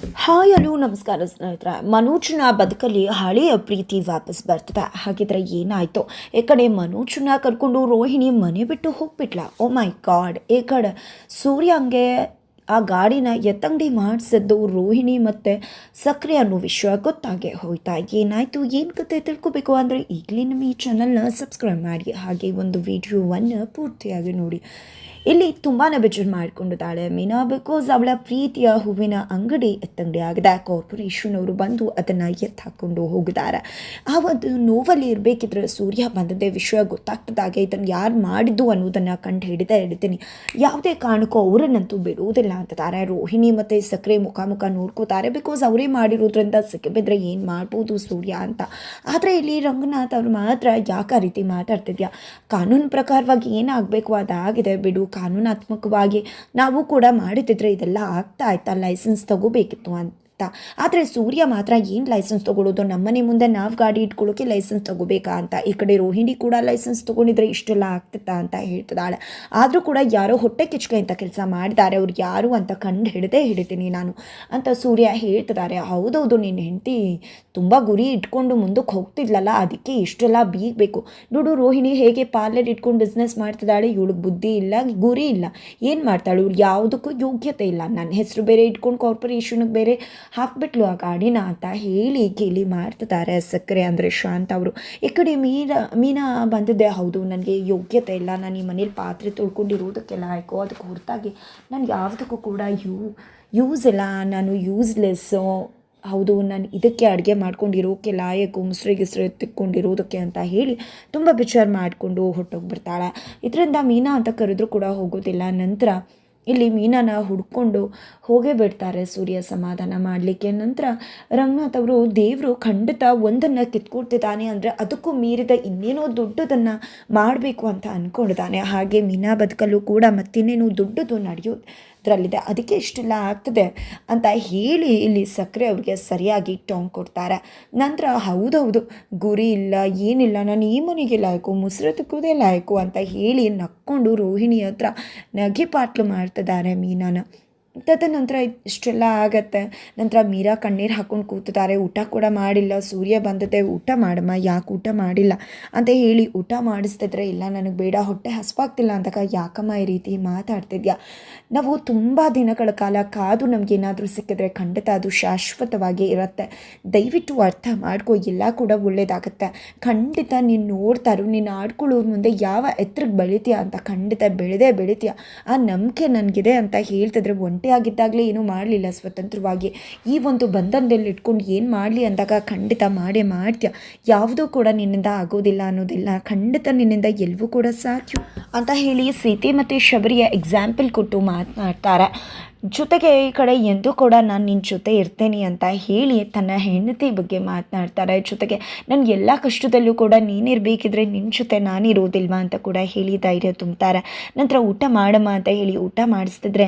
Hi hello, ನಮಸ್ಕಾರ ಸ್ನೇಹಿತರೆ. ಮನೋಜ್ನ ಬದುಕಲ್ಲಿ ಹಳೆಯ ಪ್ರೀತಿ ವಾಪಸ್ ಬರ್ತದೆ. ಹಾಗಿದ್ರೆ ಏನಾಯಿತು? ಈ ಕಡೆ ಮನೋಜ್ನ ಕರ್ಕೊಂಡು ರೋಹಿಣಿ ಮನೆ ಬಿಟ್ಟು ಹೋಗ್ಬಿಟ್ಲ. ಓ ಮೈ ಗಾಡ್ ಈ ಕಡೆ ಸೂರ್ಯ ಹಂಗೆ ಆ ಗಾಡಿನ ಎತ್ತಂಗಡಿ ಮಾಡಿಸಿದ್ದು ರೋಹಿಣಿ ಮತ್ತು ಸಕ್ರೆ ಅನ್ನೋ ವಿಷಯ ಗೊತ್ತಾಗೆ ಹೋಯ್ತಾ ಏನಾಯಿತು? ಏನು ಕತೆ ತಿಳ್ಕೊಬೇಕು ಅಂದರೆ ಈಗಲೇ ನಮ್ಮ ಈ ಚಾನಲ್ನ ಸಬ್ಸ್ಕ್ರೈಬ್ ಮಾಡಿ, ಹಾಗೆ ಒಂದು ವಿಡಿಯೋವನ್ನು ಪೂರ್ತಿಯಾಗಿ ನೋಡಿ. ಇಲ್ಲಿ ತುಂಬಾ ಬೇಜಾರು ಮಾಡಿಕೊಂಡಿದ್ದಾಳೆ. ಮೀನಾ ಬಿಕಾಸ್ ಅವಳ ಪ್ರೀತಿಯ ಹೂವಿನ ಅಂಗಡಿ ಎತ್ತಂಗಡಿ ಆಗಿದೆ. ಕಾರ್ಪೊರೇಷನ್ ಅವರು ಬಂದು ಅದನ್ನು ಎತ್ತು ಹಾಕ್ಕೊಂಡು ಹೋಗಿದ್ದಾರೆ. ಆ ಒಂದು ನೋವಲ್ಲಿ ಇರಬೇಕಿದ್ರೆ ಸೂರ್ಯ ಬಂದದ್ದೇ ವಿಷಯ ಗೊತ್ತಾಗ್ತದಾಗೆ ಇದನ್ನು ಯಾರು ಮಾಡಿದ್ದು ಅನ್ನೋದನ್ನು ಕಂಡು ಹಿಡಿದೇ ಹಿಡಿತೀನಿ ಯಾವುದೇ ಕಾರಣಕ್ಕೂ ಅವರನ್ನಂತೂ ಬಿಡುವುದಿಲ್ಲ. ಅಂತಾರೆ ರೋಹಿಣಿ ಮತ್ತು ಸಕ್ಕರೆ ಮುಖಾಮುಖ ನೋಡ್ಕೋತಾರೆ ಬಿಕಾಸ್ ಅವರೇ ಮಾಡಿರೋದ್ರಿಂದ ಸಿಕ್ಕಿಬಿದ್ರೆ ಏನು ಮಾಡ್ಬೋದು ಸೂರ್ಯ ಅಂತ. ಆದರೆ ಇಲ್ಲಿ ರಂಗನಾಥ್ ಅವ್ರು ಮಾತ್ರ ಯಾಕೆ ರೀತಿ ಮಾತಾಡ್ತಿದ್ಯಾ? ಕಾನೂನು ಪ್ರಕಾರವಾಗಿ ಏನಾಗಬೇಕು ಅದಾಗಿದೆ ಬಿಡು. ಕಾನೂನಾತ್ಮಕವಾಗಿ ನಾವು ಕೂಡ ಮಾಡುತ್ತಿದ್ರೆ ಇದೆಲ್ಲ ಆಗ್ತಾ ಆಯ್ತಾ ಲೈಸೆನ್ಸ್ ತಗೋಬೇಕಿತ್ತು ಅಂತ. ಆದರೆ ಸೂರ್ಯ ಮಾತ್ರ ಏನು ಲೈಸೆನ್ಸ್ ತೊಗೊಳ್ಳೋದು ನಮ್ಮನೆ ಮುಂದೆ ನಾವು ಗಾಡಿ ಇಟ್ಕೊಳ್ಳೋಕೆ ಲೈಸೆನ್ಸ್ ತಗೋಬೇಕಾ ಅಂತ? ಈ ಕಡೆ ರೋಹಿಣಿ ಕೂಡ ಲೈಸೆನ್ಸ್ ತೊಗೊಂಡಿದ್ರೆ ಇಷ್ಟೆಲ್ಲ ಆಗ್ತಿತ್ತಾ ಅಂತ ಹೇಳ್ತಿದ್ದಾಳೆ. ಆದರೂ ಕೂಡ ಯಾರೋ ಹೊಟ್ಟೆ ಕಿಚ್ಕೆ ಅಂತ ಕೆಲಸ ಮಾಡಿದ್ದಾರೆ ಅವ್ರು ಯಾರು ಅಂತ ಕಂಡು ಹಿಡದೇ ಹಿಡಿತೀನಿ ನಾನು ಅಂತ ಸೂರ್ಯ ಹೇಳ್ತಿದ್ದಾರೆ ಹೌದೌದು ನಿನ್ನ ಹೆಂಡತಿ ತುಂಬ ಗುರಿ ಇಟ್ಕೊಂಡು ಮುಂದಕ್ಕೆ ಹೋಗ್ತಿದ್ಲಲ್ಲ, ಅದಕ್ಕೆ ಇಷ್ಟೆಲ್ಲ ಬೀಗಬೇಕು. ನೋಡು ರೋಹಿಣಿ ಹೇಗೆ ಪಾರ್ಲರ್ ಇಟ್ಕೊಂಡು ಬಿಸ್ನೆಸ್ ಮಾಡ್ತಿದ್ದಾಳೆ? ಇವಳಿಗೆ ಬುದ್ಧಿ ಇಲ್ಲ, ಗುರಿ ಇಲ್ಲ. ಏನು ಮಾಡ್ತಾಳೆ? ಇವಳು ಯಾವುದಕ್ಕೂ ಯೋಗ್ಯತೆ ಇಲ್ಲ. ನನ್ನ ಹೆಸರು ಬೇರೆ ಇಟ್ಕೊಂಡು ಕಾರ್ಪೊರೇಷನ್ಗೆ ಬೇರೆ ಹಾಕ್ಬಿಟ್ಲು ಆ ಗಾಡಿನ ಅಂತ ಹೇಳಿ ಕೇಳಿ ಮಾಡ್ತಿದ್ದಾರೆ ಸಕ್ಕರೆ ಅಂದರೆ ಶಾಂತ ಅವರು. ಈ ಕಡೆ ಮೀನಾ ಮೀನಾ ಬಂದಿದ್ದೆ ಹೌದು, ನನಗೆ ಯೋಗ್ಯತೆ ಇಲ್ಲ, ನಾನು ಈ ಮನೇಲಿ ಪಾತ್ರೆ ತೊಳ್ಕೊಂಡಿರೋದಕ್ಕೆಲ್ಲ ಆಯ್ಕೋ ಅದಕ್ಕೆ ಹೊರತಾಗಿ ನಾನು ಯಾವುದಕ್ಕೂ ಕೂಡ ಯೂ, ಯೂಸ್ ಇಲ್ಲ, ನಾನು ಯೂಸ್ಲೆಸ್ಸು ಹೌದು, ನಾನು ಇದಕ್ಕೆ ಅಡುಗೆ ಮಾಡ್ಕೊಂಡಿರೋಕೆ ಲಾಯಕ್ಕು ಮುಸ್ರೆ ಗಿಸ್ರಿ ತಿಕ್ಕೊಂಡಿರೋದಕ್ಕೆ ಅಂತ ಹೇಳಿ ತುಂಬ ವಿಚಾರ ಮಾಡಿಕೊಂಡು ಹೊಟ್ಟೋಗ್ಬಿಡ್ತಾಳೆ ಇದರಿಂದ ಮೀನಾ ಅಂತ ಕರೆದ್ರೂ ಕೂಡ ಹೋಗೋದಿಲ್ಲ. ನಂತರ ಇಲ್ಲಿ ಮೀನನ ಹುಡ್ಕೊಂಡು ಹೋಗೇ ಬಿಡ್ತಾರೆ ಸೂರ್ಯ ಸಮಾಧಾನ ಮಾಡಲಿಕ್ಕೆ. ನಂತರ ರಂಗನಾಥ್ ಅವರು ದೇವರು ಖಂಡಿತ ಒಂದನ್ನು ಕಿತ್ಕೊಡ್ತಿದ್ದಾನೆ ಅಂದರೆ ಅದಕ್ಕೂ ಮೀರಿದ ಇನ್ನೇನೋ ದೊಡ್ಡದನ್ನು ಮಾಡಬೇಕು ಅಂತ ಅಂದ್ಕೊಂಡಿದ್ದಾನೆ ಹಾಗೆ ಮೀನಾ ಬದುಕಲು ಕೂಡ ಮತ್ತಿನ್ನೇನೋ ದೊಡ್ಡದು ನಡೆಯೋದ್ರಲ್ಲಿದೆ. ಅದಕ್ಕೆ ಇಷ್ಟೆಲ್ಲ ಆಗ್ತದೆ ಅಂತ ಹೇಳಿ ಇಲ್ಲಿ ಸಕ್ಕರೆ ಅವರಿಗೆ ಸರಿಯಾಗಿ ಟಾಂಗ್ ಕೊಡ್ತಾರೆ. ನಂತರ ಹೌದೌದು ಗುರಿ ಇಲ್ಲ, ಏನಿಲ್ಲ, ನಾನು ಈ ಮನೆಗೆ ಲಾಯಕು, ಮುಸ್ರತಕ್ಕೂದೇ ತಿಕ್ಕೋದೇ ಲಾಯಕು ಅಂತ ಹೇಳಿ ನಕ್ಕೊಂಡು ರೋಹಿಣಿ ಹತ್ರ ನಗೆ ಪಾಟ್ಲು ಮಾಡ್ತಿದ್ದಾರೆ ಮೀನಾನ. ತದನಂತರ ಇಷ್ಟೆಲ್ಲ ಆಗತ್ತೆ. ನಂತರ ಮೀರಾ ಕಣ್ಣೀರು ಹಾಕ್ಕೊಂಡು ಕೂತಿದ್ದಾರೆ ಊಟ ಕೂಡ ಮಾಡಿಲ್ಲ. ಸೂರ್ಯ ಬಂದದೆ ಊಟ ಮಾಡಮ್ಮ? ಯಾಕೆ ಊಟ ಮಾಡಿಲ್ಲ? ಅಂತ ಹೇಳಿ ಊಟ ಮಾಡಿಸ್ತಿದ್ರೆ, ಇಲ್ಲ, ನನಗೆ ಬೇಡ, ಹೊಟ್ಟೆ ಹಸ್ವಾಗ್ತಿಲ್ಲ ಅಂತಕ ಯಾಕಮ್ಮ ಈ ರೀತಿ ಮಾತಾಡ್ತಿದ್ಯಾ? ನಾವು ತುಂಬ ದಿನಗಳ ಕಾಲ ಕಾದು ನಮಗೇನಾದರೂ ಸಿಕ್ಕಿದ್ರೆ ಖಂಡಿತ ಅದು ಶಾಶ್ವತವಾಗಿ ಇರುತ್ತೆ. ದಯವಿಟ್ಟು ಅರ್ಥ ಮಾಡ್ಕೊ, ಎಲ್ಲ ಕೂಡ ಒಳ್ಳೇದಾಗುತ್ತೆ. ಖಂಡಿತ ನೀನು ನೋಡ್ತಾರೋ ನೀನು ಆಡ್ಕೊಳ್ಳೋರು ಮುಂದೆ ಯಾವ ಎತ್ತರಕ್ಕೆ ಬೆಳಿತೀಯ ಅಂತ ಖಂಡಿತ ಬೆಳೆದೇ ಬೆಳಿತೀಯ? ಆ ನಂಬಿಕೆ ನನಗಿದೆ ಅಂತ ಹೇಳ್ತಿದ್ರೆ ಒಂಟಿಯಾಗಿದ್ದಾಗಲೇ ಏನೂ ಮಾಡಲಿಲ್ಲ ಸ್ವತಂತ್ರವಾಗಿ. ಈ ಒಂದು ಬಂಧನದಲ್ಲಿ ಇಟ್ಕೊಂಡು ಏನು ಮಾಡಲಿ ಅಂದಾಗ, ಖಂಡಿತ ಮಾಡೇ ಮಾಡ್ತೀಯ. ಯಾವುದೂ ಕೂಡ ನಿನ್ನಿಂದ ಆಗೋದಿಲ್ಲ ಅನ್ನೋದಿಲ್ಲ. ಖಂಡಿತ ನಿನ್ನಿಂದ ಎಲ್ಲವೂ ಕೂಡ ಸಾಧ್ಯ. ಅಂತ ಹೇಳಿ ಸೀತೆ ಮತ್ತು ಶಬರಿಯ ಎಕ್ಸಾಂಪಲ್ ಕೊಟ್ಟು ಮಾತನಾಡ್ತಾರೆ. ಜೊತೆಗೆ ಈ ಕಡೆ ಎಂದೂ ಕೂಡ ನಾನು ನಿನ್ನ ಜೊತೆ ಇರ್ತೇನೆ ಅಂತ ಹೇಳಿ ತನ್ನ ಹೆಂಡತಿ ಬಗ್ಗೆ ಮಾತನಾಡ್ತಾರೆ. ಜೊತೆಗೆ ನನ್ನ ಎಲ್ಲ ಕಷ್ಟದಲ್ಲೂ ಕೂಡ ನೀನಿರಬೇಕಿದ್ರೆ ನಿನ್ನ ಜೊತೆ ನಾನಿರೋದಿಲ್ವಾ ಅಂತ ಕೂಡ ಹೇಳಿ ಧೈರ್ಯ ತುಂಬ್ತಾರೆ. ನಂತರ ಊಟ ಮಾಡಮ್ಮ ಅಂತ ಹೇಳಿ ಊಟ ಮಾಡಿಸ್ತಿದ್ರೆ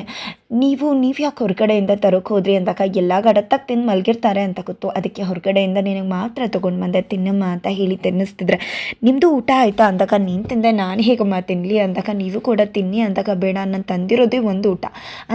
ನೀವು ನೀವು ಯಾಕೆ ಹೊರಗಡೆಯಿಂದ ತರೋಕೆ ಹೋದ್ರಿ ಅಂದಾಗ ಎಲ್ಲ ಗಡತ್ತಾಗಿ ತಿಂದು ಮಲಗಿರ್ತಾರೆ ಅಂತ ಗೊತ್ತು. ಅದಕ್ಕೆ ಹೊರಗಡೆಯಿಂದ ನಿನಗೆ ಮಾತ್ರ ತೊಗೊಂಡು ಬಂದೆ, ತಿನ್ನಮ್ಮ ಅಂತ ಹೇಳಿ ತಿನ್ನಿಸ್ತಿದ್ರೆ ನಿಮ್ಮದು ಊಟ ಆಯಿತಾ ಅಂದಾಗ ನೀನು ತಿಂದೆ, ನಾನು ಹೇಗಮ್ಮ ತಿನ್ನಲಿ ಅಂದಾಗ ನೀವು ಕೂಡ ತಿನ್ನಿ ಅಂದಾಗ ಬೇಡ, ನಾನು ತಂದಿರೋದೇ ಒಂದು ಊಟ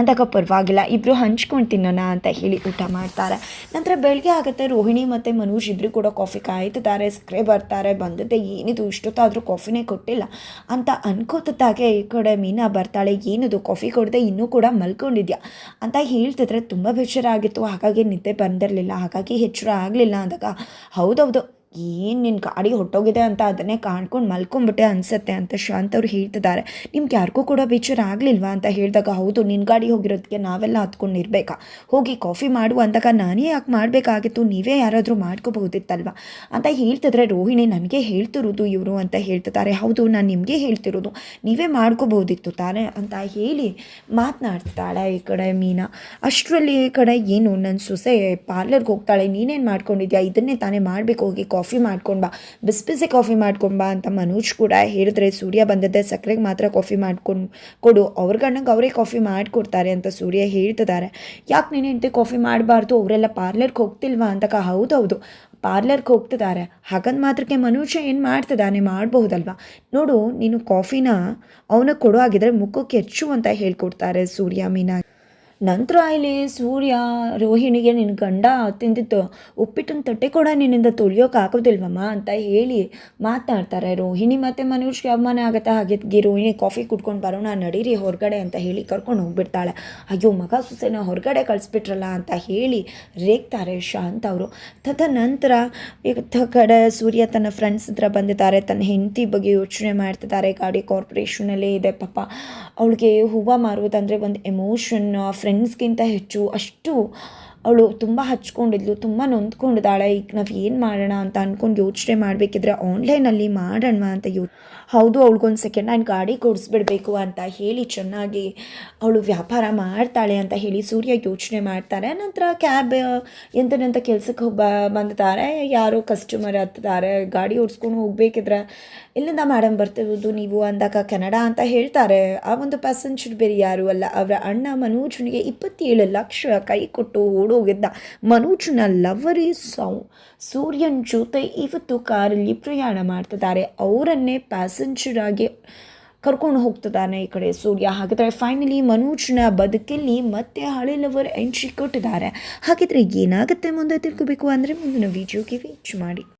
ಅಂದಾಗ ಪರವಾಗಿಲ್ಲ. ಇಬ್ಬರು ಹಂಚ್ಕೊಂಡು ತಿನ್ನೋಣ ಅಂತ ಹೇಳಿ ಊಟ ಮಾಡ್ತಾರೆ. ನಂತರ ಬೆಳಗ್ಗೆ ಆಗುತ್ತೆ ರೋಹಿಣಿ ಮತ್ತು ಮನೋಜ್ ಇಬ್ಬರು ಕೂಡ ಕಾಫಿ ಕಾಯ್ತಿದ್ದಾರೆ. ಸಕ್ಕರೆ ಬರ್ತಾರೆ. ಬಂದದ್ದೆ ಏನಿದು? ಇಷ್ಟೊತ್ತಾದರೂ ಕಾಫಿನೇ ಕೊಟ್ಟಿಲ್ಲ ಅಂತ ಅನ್ಕೋತಿದ್ದಾಗೆ ಈ ಕಡೆ ಮೀನಾ ಬರ್ತಾಳೆ. ಏನಿದು? ಕಾಫಿ ಕೊಡದೆ ಇನ್ನೂ ಕೂಡ ಮಲ್ಕೊಂಡಿದ್ಯಾ? ಅಂತ ಹೇಳ್ತಿದ್ರೆ ತುಂಬ ಬೇಜಾರಾಗಿತ್ತು. ಹಾಗಾಗಿ ನಿದ್ದೆ ಬಂದಿರಲಿಲ್ಲ. ಹಾಗಾಗಿ ಹೆಚ್ಚರ ಆಗಲಿಲ್ಲ ಅಂದಾಗ, ಹೌದೌದು. ಏನು ನಿನ್ನ ಗಾಡಿ ಹೊಟ್ಟೋಗಿದೆ ಅಂತ ಅದನ್ನೇ ಕಾಣ್ಕೊಂಡು ಮಲ್ಕೊಂಬಿಟ್ಟೆ ಅನಿಸುತ್ತೆ ಅಂತ ಶಾಂತ್ ಅವ್ರು ಹೇಳ್ತಿದ್ದಾರೆ. ನಿಮ್ಗೆ ಯಾರಿಗೂ ಕೂಡ ಬೇಜಾರು ಆಗಲಿಲ್ವಾ ಅಂತ ಹೇಳಿದಾಗ, ಹೌದು ನಿನ್ನ ಗಾಡಿ ಹೋಗಿರೋದಕ್ಕೆ ನಾವೆಲ್ಲ ಹತ್ಕೊಂಡು ಇರಬೇಕಾ ಹೋಗಿ ಕಾಫಿ ಮಾಡು ಅಂದಾಗ ನಾನೇ ಯಾಕೆ ಮಾಡಬೇಕಾಗಿತ್ತು? ನೀವೇ ಯಾರಾದರೂ ಮಾಡ್ಕೋಬಹುದಿತ್ತಲ್ವ? ಅಂತ ಹೇಳ್ತಿದ್ರೆ, ರೋಹಿಣಿ, ನನಗೆ ಹೇಳ್ತಿರೋದು ಇವರು ಅಂತ ಹೇಳ್ತಿದ್ದಾರೆ. ಹೌದು, ನಾನು ನಿಮಗೆ ಹೇಳ್ತಿರೋದು. ನೀವೇ ಮಾಡ್ಕೋಬಹುದಿತ್ತು ತಾನೇ? ಅಂತ ಹೇಳಿ ಮಾತನಾಡ್ತಾಳೆ ಈ ಕಡೆ ಮೀನಾ. ಅಷ್ಟರಲ್ಲಿ ಈ ಕಡೆ ಏನು ನನ್ನ ಸೊಸೆ ಪಾರ್ಲರ್ಗೆ ಹೋಗ್ತಾಳೆ. ನೀನೇನು ಮಾಡ್ಕೊಂಡಿದ್ಯಾ? ಇದನ್ನೇ ತಾನೇ ಮಾಡಬೇಕು. ಹೋಗಿ ಮಾಡ್ಕೊಂಡು ಬಾ. ಬಿಸಿ ಬಿಸಿ ಕಾಫಿ ಮಾಡ್ಕೊಂಡ್ಬಾ ಅಂತ ಮನೋಜ್ ಕೂಡ ಹೇಳಿದ್ರೆ, ಸೂರ್ಯ ಬಂದದ್ದೆ ಸಕ್ಕರೆಗೆ ಮಾತ್ರ ಕಾಫಿ ಮಾಡ್ಕೊಂಡು ಕೊಡು. ಅವ್ರ ಗಂಡಂಗೆ ಅವರೇ ಕಾಫಿ ಮಾಡಿಕೊಡ್ತಾರೆ ಅಂತ ಸೂರ್ಯ ಹೇಳ್ತಿದ್ದಾರೆ ಯಾಕೆ ನೀನು ಹೆಂಡತಿ ಕಾಫಿ ಮಾಡಬಾರ್ದು? ಅವರೆಲ್ಲ ಪಾರ್ಲರ್ಗೆ ಹೋಗ್ತಿಲ್ವಾ ಅಂತಕ ಹೌದೌದು. ಪಾರ್ಲರ್ಗೆ ಹೋಗ್ತಿದ್ದಾರೆ ಹಾಗಂದು ಮಾತ್ರಕ್ಕೆ ಮನುಷ್ಯ ಏನು ಮಾಡ್ತಿದ್ದಾನೆ ಮಾಡಬಹುದಲ್ವಾ ನೋಡು, ನೀನು ಕಾಫಿನ ಅವನಿಗೆ ಕೊಡೋ ಆಗಿದ್ರೆ ಮುಖಕ್ಕೆ ಹೆಚ್ಚು ಅಂತ ಹೇಳ್ಕೊಡ್ತಾರೆ ಸೂರ್ಯ ಮೀನಾ ನಂತರ ಇಲ್ಲಿ ಸೂರ್ಯ ರೋಹಿಣಿಗೆ ನಿನ್ನ ಗಂಡ ತಿಂದಿದ್ದು ಉಪ್ಪಿಟ್ಟಿನ ತಟ್ಟೆ ಕೂಡ ನಿನ್ನಿಂದ ತೊಳಿಯೋಕೆ ಆಗೋದಿಲ್ವಮ್ಮ? ಅಂತ ಹೇಳಿ ಮಾತನಾಡ್ತಾರೆ ರೋಹಿಣಿ. ಮತ್ತು ಮನುಷ್ಯ ಅವಮಾನ ಆಗುತ್ತೆ. ಹಾಗೆ ರೋಹಿಣಿ ಕಾಫಿ ಕುಡ್ಕೊಂಡು ಬರೋಣ, ನಡೀರಿ ಹೊರಗಡೆ ಅಂತ ಹೇಳಿ ಕರ್ಕೊಂಡು ಹೋಗ್ಬಿಡ್ತಾಳೆ. ಅಯ್ಯೋ, ಮಗ ಸುಸೇನ ಹೊರಗಡೆ ಕಳಿಸ್ಬಿಟ್ರಲ್ಲ? ಅಂತ ಹೇಳಿ ರೇಗ್ತಾರೆ ಶಾಂತ ಅವರು. ತದನಂತರ ನಂತರ ಕಡೆ ಸೂರ್ಯ ತನ್ನ ಫ್ರೆಂಡ್ಸ್ ಹತ್ರ ಬಂದಿದ್ದಾರೆ. ತನ್ನ ಹೆಂಡತಿ ಬಗ್ಗೆ ಯೋಚನೆ ಮಾಡ್ತಿದ್ದಾರೆ. ಗಾಡಿ ಕಾರ್ಪೊರೇಷನಲ್ಲೇ ಇದೆ ಪಾಪ. ಅವಳಿಗೆ ಹೂವು ಮಾರುವುದಂದರೆ ಒಂದು ಎಮೋಷನ್ ಫ್ರೆಂಡ್ಸ್ಗಿಂತ ಹೆಚ್ಚು ಅಷ್ಟು ಅವಳು ತುಂಬ ಹಚ್ಕೊಂಡಿದ್ಲು, ತುಂಬ ನೊಂದ್ಕೊಂಡಿದ್ದಾಳೆ, ಈಗ ನಾವು ಏನು ಮಾಡೋಣ ಅಂತ ಅಂದ್ಕೊಂಡು ಯೋಚನೆ ಮಾಡಬೇಕಿದ್ರೆ ಆನ್ಲೈನಲ್ಲಿ ಮಾಡೋಣ ಅಂತ ಯೋ, ಹೌದು, ಅವಳಿಗೊಂದು ಸೆಕೆಂಡ್ ಹ್ಯಾಂಡ್ ಗಾಡಿ ಕೊಡಿಸ್ಬಿಡ್ಬೇಕು ಅಂತ ಹೇಳಿ ಚೆನ್ನಾಗಿ ಅವಳು ವ್ಯಾಪಾರ ಮಾಡ್ತಾಳೆ ಅಂತ ಹೇಳಿ ಸೂರ್ಯ ಯೋಚನೆ ಮಾಡ್ತಾರೆ. ನಂತರ ಕ್ಯಾಬ್ ಎಂತನಂತ ಕೆಲಸಕ್ಕೆ ಹೋಗಿ ಬಂದಿದ್ದಾರೆ. ಯಾರೋ ಕಸ್ಟಮರ್ ಹತ್ತಿದ್ದಾರೆ, ಗಾಡಿ ಓಡಿಸ್ಕೊಂಡು ಹೋಗ್ಬೇಕಿದ್ರೆ, ಇಲ್ಲಿಂದ ಮೇಡಮ್ ಬರ್ತಿರೋದು ನೀವು ಅಂದಾಗ ಕನ್ನಡ ಅಂತ ಹೇಳ್ತಾರೆ. ಆ ಒಂದು ಪ್ಯಾಸೆಂಜರ್ ಬೇರೆ ಯಾರು ಅಲ್ಲ. ಅವರ ಅಣ್ಣ ಮನೋಜನಿಗೆ ಇಪ್ಪತ್ತೇಳು ಲಕ್ಷ ಕೈ ಕೊಟ್ಟು ಓಡೋಗಿದ್ದ ಮನೋಜನ ಲವರಿ ಸೌ, ಸೂರ್ಯನ ಜೊತೆ ಇವತ್ತು ಕಾರಲ್ಲಿ ಪ್ರಯಾಣ ಮಾಡ್ತಿದ್ದಾರೆ. ಅವರನ್ನೇ ಪ್ಯಾಸೆಂಜರ್ ಆಗಿ ಕರ್ಕೊಂಡು ಹೋಗ್ತಿದ್ದಾನೆ ಈ ಕಡೆ ಸೂರ್ಯ. ಹಾಗಿದ್ರೆ ಫೈನಲಿ ಮನೋಜ್ನ ಬದುಕಲ್ಲಿ ಮತ್ತೆ ಹಳೆ ಲವರ್ ಎಂಟ್ರಿ ಕೊಟ್ಟಿದ್ದಾರೆ. ಹಾಗಿದ್ರೆ ಏನಾಗುತ್ತೆ ಮುಂದೆ ತಿಳ್ಕೋಬೇಕು ಅಂದರೆ ಮುಂದಿನ ವಿಡಿಯೋಗೆ ವೀಚ್ ಮಾಡಿ.